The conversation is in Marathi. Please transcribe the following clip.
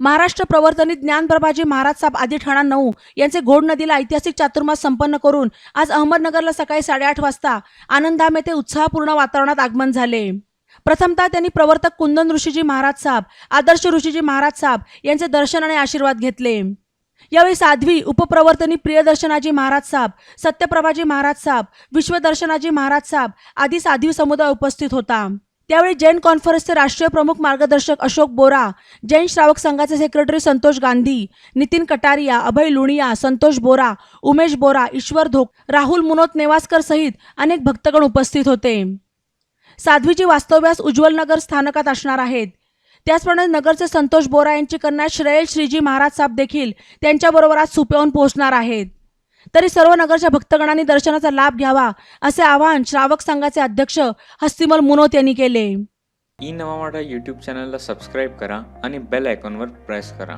महाराष्ट्र प्रवर्तनी ज्ञानप्रभाजी महाराज साहेब आदी ठाणा नऊ यांचे घोड नदीला ऐतिहासिक चातुर्मास संपन्न करून आज अहमदनगरला सकाळी साडेआठ वाजता आनंदधाम येथे उत्साहपूर्ण वातावरणात आगमन झाले. प्रथमतः त्यांनी प्रवर्तक कुंदन ऋषीजी महाराज साहेब आदर्श ऋषीजी महाराज साहेब यांचे दर्शन आणि आशीर्वाद घेतले. यावेळी साध्वी उपप्रवर्तनी प्रियदर्शनाजी महाराज साहेब सत्यप्रभाजी महाराज साहेब विश्वदर्शनाजी महाराज साहेब आदी साध्वी समुदाय उपस्थित होता. त्यावेळी जैन कॉन्फरन्सचे राष्ट्रीय प्रमुख मार्गदर्शक अशोक बोरा जैन श्रावक संघाचे सेक्रेटरी संतोष गांधी नितीन कटारिया अभय लुणिया संतोष बोरा उमेश बोरा ईश्वर धोक राहुल मुनोत नेवासकर सहित अनेक भक्तगण उपस्थित होते. साध्वीची वास्तव्यास उज्ज्वल नगर स्थानकात असणार आहेत. त्याचप्रमाणे नगरचे संतोष बोरा यांची कन्या श्रेयल श्रीजी महाराज साहेब देखील त्यांच्याबरोबर आज सुपेहून पोहोचणार आहेत. तरी सर्व नगरच्या भक्तगणांनी दर्शनाचा लाभ घ्यावा असे आवाहन श्रावक संघाचे अध्यक्ष हस्तिमल मुनोत यांनी केले. ई नवा मराठा यूट्यूब चॅनलला सबस्क्राईब करा आणि बेल आयकॉनवर प्रेस करा.